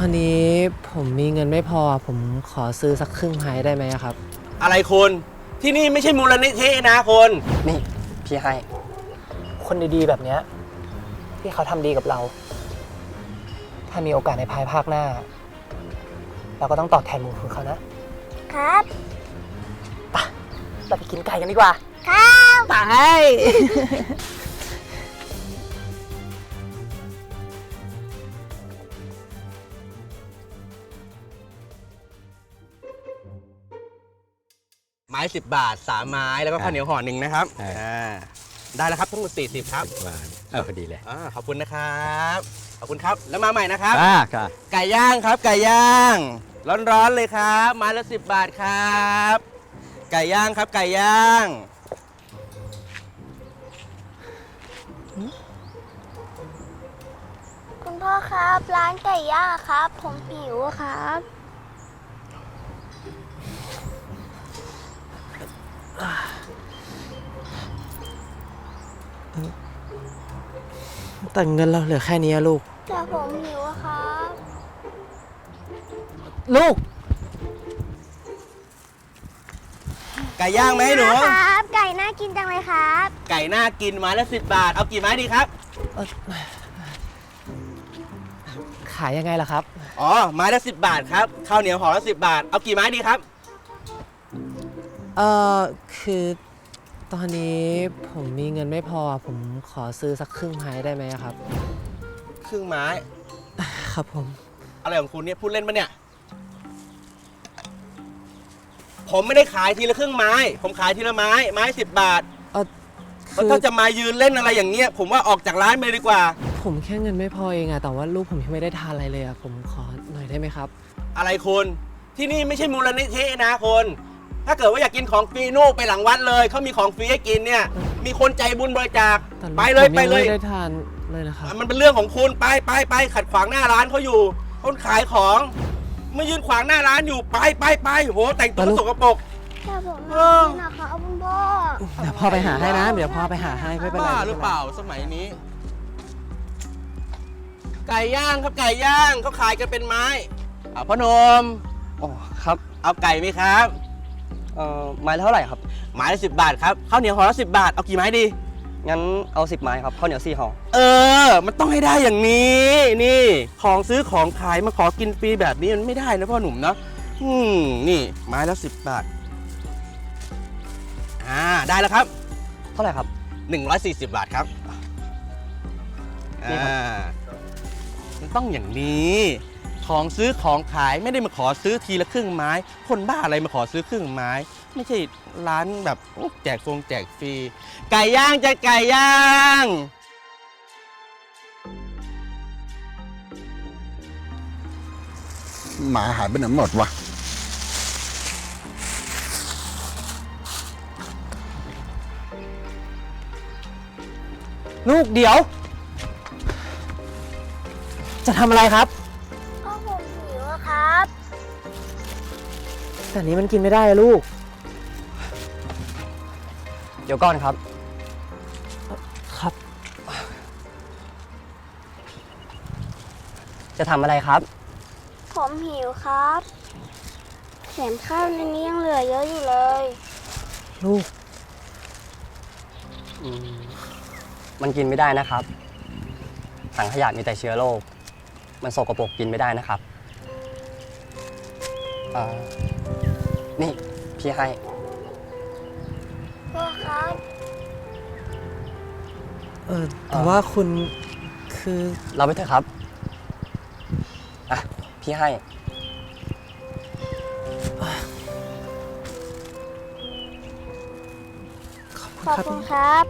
อนนี้ผมมีเงินไม่พอ ผมขอซื้อสักครึ่งไม้ได้ไหมอะครับ อะไรคุณที่นี่ไม่ใช่มูลนิธินะคุณนี่ พี่ให้ คนดีๆแบบเนี้ยที่เขาทำดีกับเรา ถ้ามีโอกาสในภายภาคหน้า เราก็ต้องตอบแทนบุญคุณเขานะครับ เราไปกินไก่กันดีกว่าไป ม้สิบบาทสามไม้แล้วก็ข้าวเหนียวห่อหนึ่งนะครับใช่อ่าได้แล้วครับทั้งหมดสี่สิบครับหวานเออพอดีเลยอ่าขอบคุณนะครับขอบคุณครับแล้วมาใหม่นะครับ อ่าค่ะ ไก่ย่างครับ ไก่ย่าง ร้อนๆเลยครับ ไม้ละสิบบาทครับ ไก่ย่างครับ ไก่ย่างคุณพ่อครับ ร้านไก่ย่างอะครับ ผมหิวอะครับ แต่เงินเราเหลือแค่นี้อะลูก แต่ผมหิวอะครับ ลูก ไก่ย่างไหมหนู ครับ ไก่น่ากินจังเลยครับ ไก่น่ากินไม้ละสิบบาท เอากี่ไม้ดีครับ ขายยังไงล่ะครับ อ๋อ ไม้ละสิบบาทครับ ข้าวเหนียวห่อละสิบบาท เอากี่ไม้ดีครับ เออคือตอนนี้ผมมีเงินไม่พอผมขอซื้อสักครึ่งไม้ได้ไหมอะครับครึ่งไม้ ครับผม อะไรของคุณเนี่ยพูดเล่นปะเนี่ย ผมไม่ได้ขายทีละครึ่งไม้ ผมขายทีละไม้ ไม้สิบบาทเออแล้วคือถ้าจะมายืนเล่นอะไรอย่างเงี้ย ผมว่าออกจากร้านไปเลยดีกว่า ผมแค่เงินไม่พอเองอะแต่ว่าลูกผมยังไม่ได้ทานอะไรเลยอะผมขอหน่อยได้ไหมครับ อะไรคุณที่นี่ไม่ใช่มูลนิธินะคุณ ถ้าเกิดว่าอยากกินของฟรีนู่นไปหลังวัดเลยเขามีของฟรีให้กินเนี่ย มีคนใจบุญบริจาคแต่ลูกไปเลยผมไปงเลย ไม่ได้ทานเลยนะครับ มันเป็นเรื่องของคุณไปไปไปขัดขวางหน้าร้านเขาอยู่ คนขายของมายืนขวางหน้าร้านอยู่ไปไปไปโหแต่งตัวแต่ลูกสกปรก แต่ผมเอไม่อกินนะครับคุณพ่อเดี๋ยวพ่อไปหาให้นะ เดี๋ยวพ่อไปหาให้ไม่เป็นไรบ้าไม่หป็นไรือเปล่าสมัยนี้ ไก่ย่างครับไก่ย่างเขาขายกันเป็นไม้เอาพ่อหนมอ๋อครับ เอาไก่ไหมครับ เอ่อไม้ละเท่าไหร่ครับ ไม้ละสิบบาทครับข้าวเหนียวห่อละสิบบาท เอากี่ไม้ดี งั้นเอาสิบไม้ครับข้าวเหนียวสี่ห่อ เออ มันต้องให้ได้อย่างนี้ นี่ ของซื้อของขายมาขอกินฟรีแบบนี้มันไม่ได้นะพ่อหนุ่มเนาะอืม นี่ไม้ละสิบบาท อ่า ได้แล้วครับ เท่าไหร่ครับ 140 บาทครับ นี่ครับอ่ามันต้องอย่างนี้ ของซื้อของขายไม่ได้มาขอซื้อทีละครึ่งไม้ คนบ้าอะไรมาขอซื้อครึ่งไม้ ไม่ใช่ร้านแบบแจกฟงแจกฟรีไก่ย่างจะไก่ย่างหมาหายไปไหนหมดวะลูกเดี๋ยว จะทำอะไรครับ แต่นี้มันกินไม่ได้อะลูก เดี๋ยวก่อนครับ ครับ จะทำอะไรครับ ผมหิวครับแถมข้าวในนี้ยังเหลือเยอะอยู่เลย ลูกอืมมันกินไม่ได้นะครับ ถังขยะมีแต่เชื้อโรค มันสกปรกกินไม่ได้นะครับ อ่า นี่พี่ให้ พ่อครับ เออแต่ว่าคุณคือเราไปเถอะครับ อะ พี่ให้ ขอบคุณครับ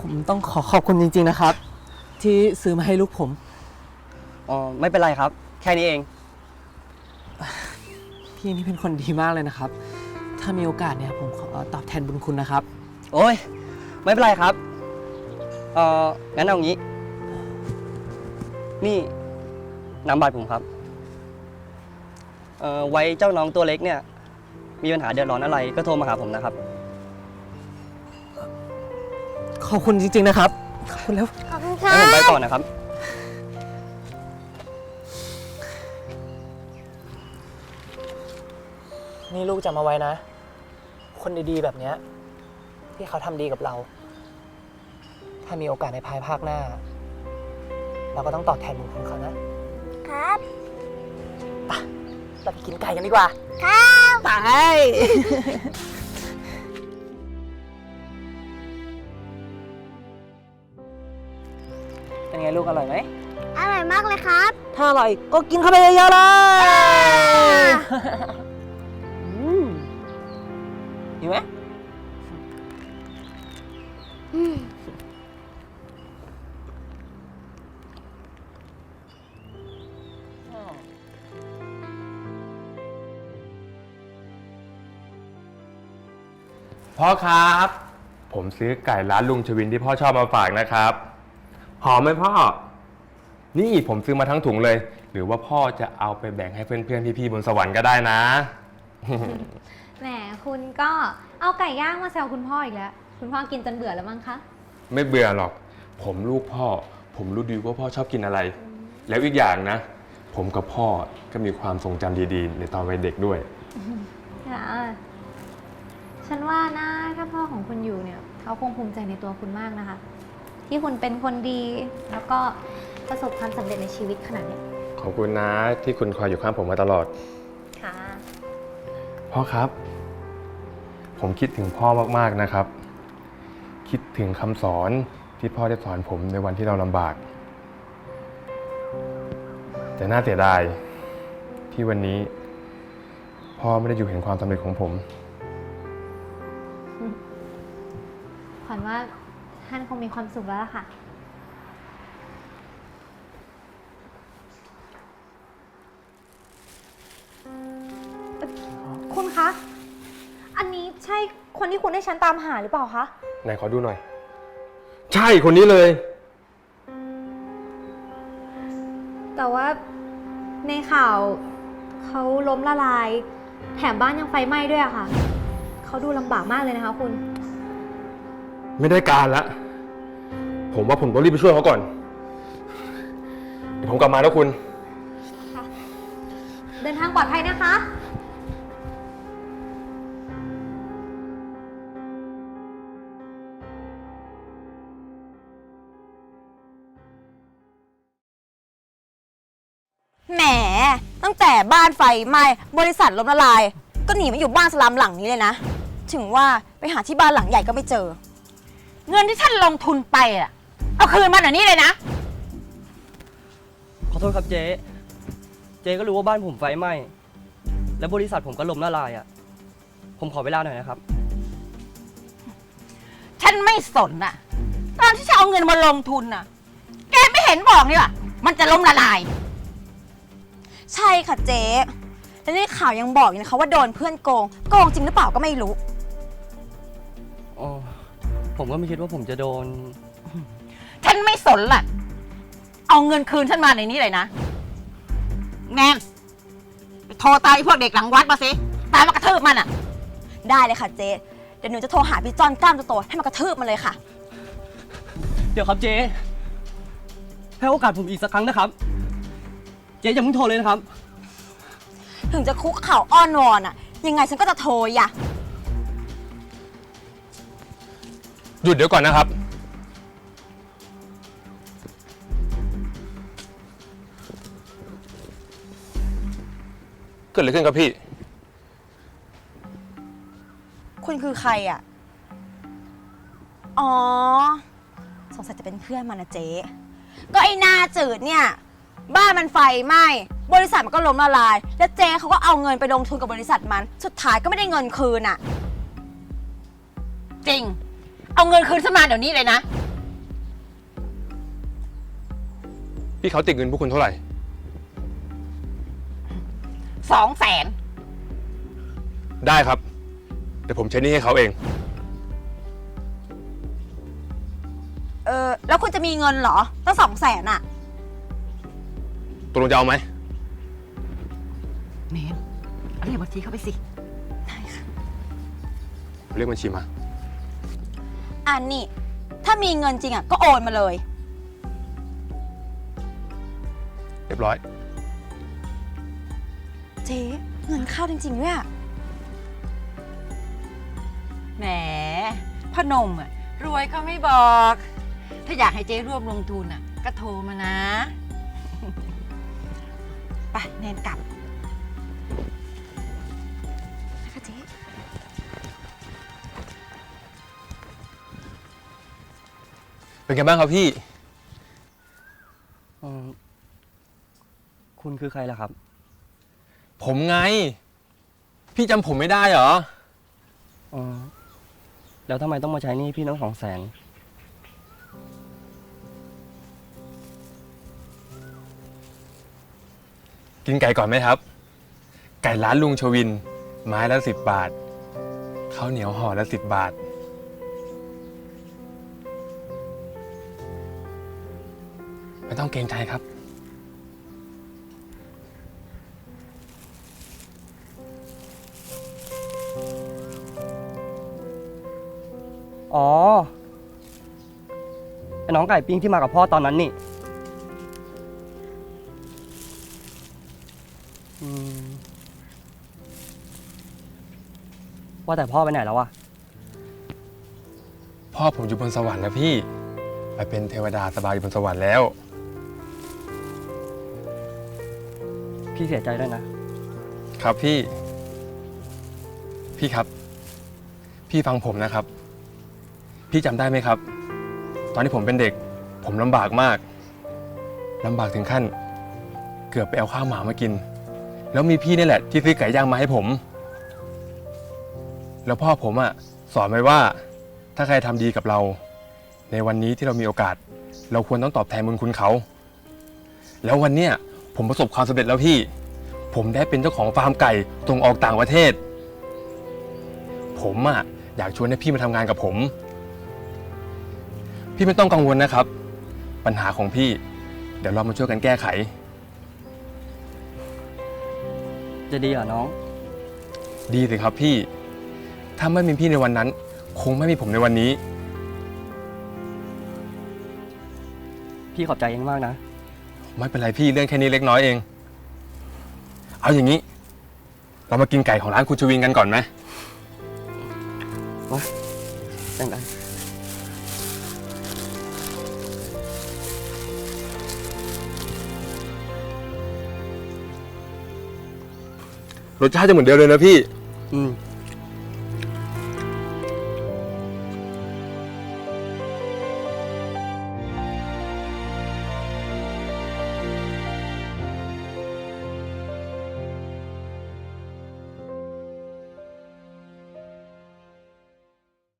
ผมต้องขอขอบคุณจริง ๆ นะครับ ที่ซื้อมาให้ลูกผม อ๋อ ไม่เป็นไรครับ แค่นี้เอง พี่นี่เป็นคนดีมากเลยนะครับ ถ้ามีโอกาสเนี่ยผมขอตอบแทนบุญคุณนะครับ โอ้ย ไม่เป็นไรครับ เอ่องั้นเอางี้ นี่น้ำบัตรผมครับ เอ่อไว้เจ้าน้องตัวเล็กเนี่ย มีปัญหาเดือดร้อนอะไรก็โทรมาหาผมนะครับ ขอบคุณจริงๆนะครับ ขอบคุณแล้วขอบคุณคงั้นรัผมไปบก่อนนะครับ นี่ลูกจำเอาไว้นะ คนดีๆแบบเนี้ยที่เขาทำดีกับเรา ถ้ามีโอกาสในภายภาคหน้า เราก็ต้องตอบแทนบุญคุณเขานะครับเราไปกินไก่กันดีกว่า ครับไป เป็นไงลูกอร่อยไหม อร่อยมากเลยครับ ถ้าอร่อยก็กินเข้าไปเยอะๆเลยอืม หิวไหมอืมพ่อครับ ผมซื้อไก่ร้านลุงชวินที่พ่อชอบมาฝากนะครับ หอมไหมพ่อ นี่ผมซื้อมาทั้งถุงเลย หรือว่าพ่อจะเอาไปแบ่งให้เพื่อนๆพี่ๆบนสวรรค์ก็ได้นะ แหมคุณก็เอาไก่ย่างมาแซวคุณพ่ออีกแล้ว คุณพ่อกินจนเบื่อแล้วมั้งคะ ไม่เบื่อหรอก ผมลูกพ่อ ผมรู้ดีว่าพ่อชอบกินอะไร แล้วอีกอย่างนะ ผมกับพ่อก็มีความทรงจำดีๆ ในตอนวัยเด็กด้วย ค่ะฉันว่านะถ้าพ่อของคุณอยู่เนี่ย เขาคงภูมิใจในตัวคุณมากนะคะ ที่คุณเป็นคนดี แล้วก็ประสบความสำเร็จในชีวิตขนาดเนี้ย ขอบคุณนะที่คุณคอยอยู่ข้างผมมาตลอดค่ะ พ่อครับ ผมคิดถึงพ่อมากๆนะครับ คิดถึงคำสอนที่พ่อได้สอนผมในวันที่เราลำบาก แต่น่าเสียดายที่วันนี้ พ่อไม่ได้อยู่เห็นความสำเร็จของผม ขวัญว่าท่านคงมีความสุขแล้วล่ะค่ะ คุณคะ อันนี้ใช่คนที่คุณให้ฉันตามหาหรือเปล่าคะ ไหนขอดูหน่อย ใช่คนนี้เลย แต่ว่าในข่าวเขาล้มละลาย แถมบ้านยังไฟไหม้ด้วยอะค่ะ เขาดูลำบากมากเลยนะคะคุณ ไม่ได้การละ ผมว่าผมต้องรีบไปช่วยเขาก่อน เดี๋ยวผมกลับมาแล้วคุณ เดินทางปลอดภัยนะคะ ตั้งแต่บ้านไฟไหม้บริษัทล้มละลาย ก็หนีมาอยู่บ้านสลามหลังนี้เลยนะ ถึงว่าไปหาที่บ้านหลังใหญ่ก็ไม่เจอ เงินที่ท่านลงทุนไปอะเอาคืนมาหน่อยนี้เลยนะ ขอโทษครับเจ๊ เจ๊ก็รู้ว่าบ้านผมไฟไหม้ และบริษัทผมก็ล่มละลายอะ ผมขอเวลาหน่อยนะครับ ฉันไม่สนอะตอนที่จะเอาเงินมาลงทุนน่ะแกไม่เห็นบอกนี่ว่ามันจะล้มละลาย ใช่ค่ะเจ๊และในข่าวยังบอกอยู่นะคะว่าโดนเพื่อนโกง โกงจริงหรือเปล่าก็ไม่รู้อ๋อผมก็ไม่คิดว่าผมจะโดน ฉันไม่สนล่ะ เอาเงินคืนฉันมาในนี้เลยนะ แนนไปโทรตามไอ้พวกเด็กหลังวัดมาสิ ตามมากระทืบมันอะ ได้เลยค่ะเจ๊เดี๋ยวหนูจะโทรหาพี่จอนกล้ามโตๆให้มากระทืบมันเลยค่ะ เดี๋ยวครับเจ๊ให้โอกาสผมอีกสักครั้งนะครับ เจ๊อย่าเพิ่งโทรเลยนะครับ ถึงจะคุกเข่าอ้อนวอนอะยังไงฉันก็จะโทรอย่ะ หยุดเดี๋ยวก่อนนะครับ เกิดอะไรขึ้นครับพี่ คุณคือใครอะอ๋อ สงสัยจะเป็นเพื่อนมันนะเจ๊ ก็ไอ้หนาจืดเนี่ย บ้านมันไฟไหม้บริษัทมันก็ล้มละลาย แล้วเจ๊เขาก็เอาเงินไปลงทุนกับบริษัทมัน สุดท้ายก็ไม่ได้เงินคืนอะจริง เอาเงินคืนฉันมาเดี๋ยวนี้เลยนะ พี่เขาติดเงินพวกคุณเท่าไหร่ สองแสน ได้ครับ เดี๋ยวผมใช้หนี่ให้เขาเอง เออ แล้วคุณจะมีเงินเหรอตั้งสองแสนอะ ตกลงจะเอาไหม เนนเอาเรียกบัญชีเข้าไปสิ เรียกบัญชีมา อันนี้ถ้ามีเงินจริงอะก็โอนมาเลย เรียบร้อย เจ๊เงินเข้าจริงๆด้วยอะแหมพอหนมอะรวยก็ไม่บอก ถ้าอยากให้เจ๊ร่วมลงทุนอะ ก็โทรมานะ ไปแนนกลับนะคะเจ๊เป็นไงบ้างครับพี่ อืมคุณคือใครล่ะครับ ผมไง พี่จำผมไม่ได้เหรอออแล้วทำไมต้องมาใช้หนี่พี่น้องสองแสน กินไก่ก่อนไหมครับ ไก่ร้านลุงชวิน ไม้ละสิบบาทข้าวเหนียวห่อละสิบบาท ไม่ต้องเกรงใจครับ อ๋อไอ้น้องไก่ปิ้งที่มากับพ่อตอนนั้นนี่ ว่าแต่พ่อไปไหนแล้ววะ พ่อผมอยู่บนสวรรค์แล้วพี่ ไปเป็นเทวดาสบายอยู่บนสวรรค์แล้ว พี่เสียใจด้วยนะ ครับพี่ พี่ครับ พี่ฟังผมนะครับ พี่จำได้ไหมครับ ตอนที่ผมเป็นเด็ก ผมลำบากมากลำบากถึงขั้น เกือบไปเอาข้าวหมามากิน แล้วมีพี่นี่แหละ ที่ซื้อไก่ย่างมาให้ผม แล้วพ่อผมอะสอนไว้ว่าถ้าใครทำดีกับเรา ในวันนี้ที่เรามีโอกาส เราควรต้องตอบแทนบุญคุณเขา แล้ววันเนี้ยผมประสบความสำเร็จแล้วพี่ ผมได้เป็นเจ้าของฟาร์มไก่ส่งออกต่างประเทศ ผมอะอยากชวนให้พี่มาทำงานกับผม พี่ไม่ต้องกังวลนะครับ ปัญหาของพี่ เดี๋ยวเรามาช่วยกันแก้ไข จะดีเหรอน้อง ดีสิครับพี่ ถ้าไม่มีพี่ในวันนั้น คงไม่มีผมในวันนี้ พี่ขอบใจเองมากนะ ไม่เป็นไรพี่เรื่องแค่นี้เล็กน้อยเอง เอาอย่างนี้ เรามากินไก่ของร้านคุณชวินกันก่อนไหมจังไดรสชาติจะเหมือนเดิมเลยนะพี่ อืม